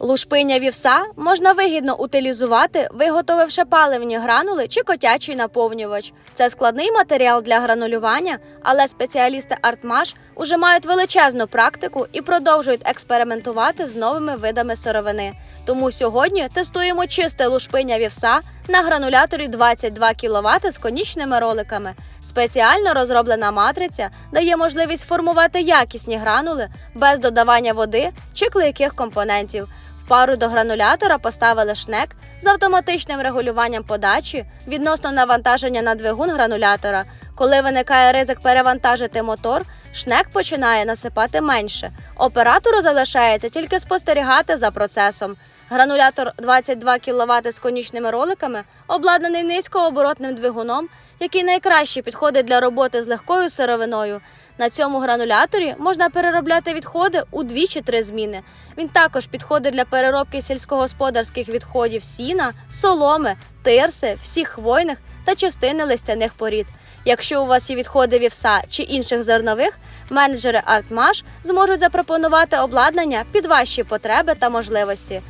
Лушпиня вівса можна вигідно утилізувати, виготовивши паливні гранули чи котячий наповнювач. Це складний матеріал для гранулювання, але спеціалісти Артмаш уже мають величезну практику і продовжують експериментувати з новими видами сировини. Тому сьогодні тестуємо чисте лушпиня вівса на грануляторі 22 кВт з конічними роликами. Спеціально розроблена матриця дає можливість формувати якісні гранули без додавання води чи клейких компонентів. Пару до гранулятора поставили шнек з автоматичним регулюванням подачі відносно навантаження на двигун гранулятора. Коли виникає ризик перевантажити мотор, шнек починає насипати менше. Оператору залишається тільки спостерігати за процесом. Гранулятор 22 кВт з конічними роликами обладнаний низькооборотним двигуном, який найкраще підходить для роботи з легкою сировиною. На цьому грануляторі можна переробляти відходи у дві чи три зміни. Він також підходить для переробки сільськогосподарських відходів сіна, соломи, тирси, всіх хвойних та частини листяних порід. Якщо у вас є відходи вівса чи інших зернових, менеджери Артмаш зможуть запропонувати обладнання під ваші потреби та можливості.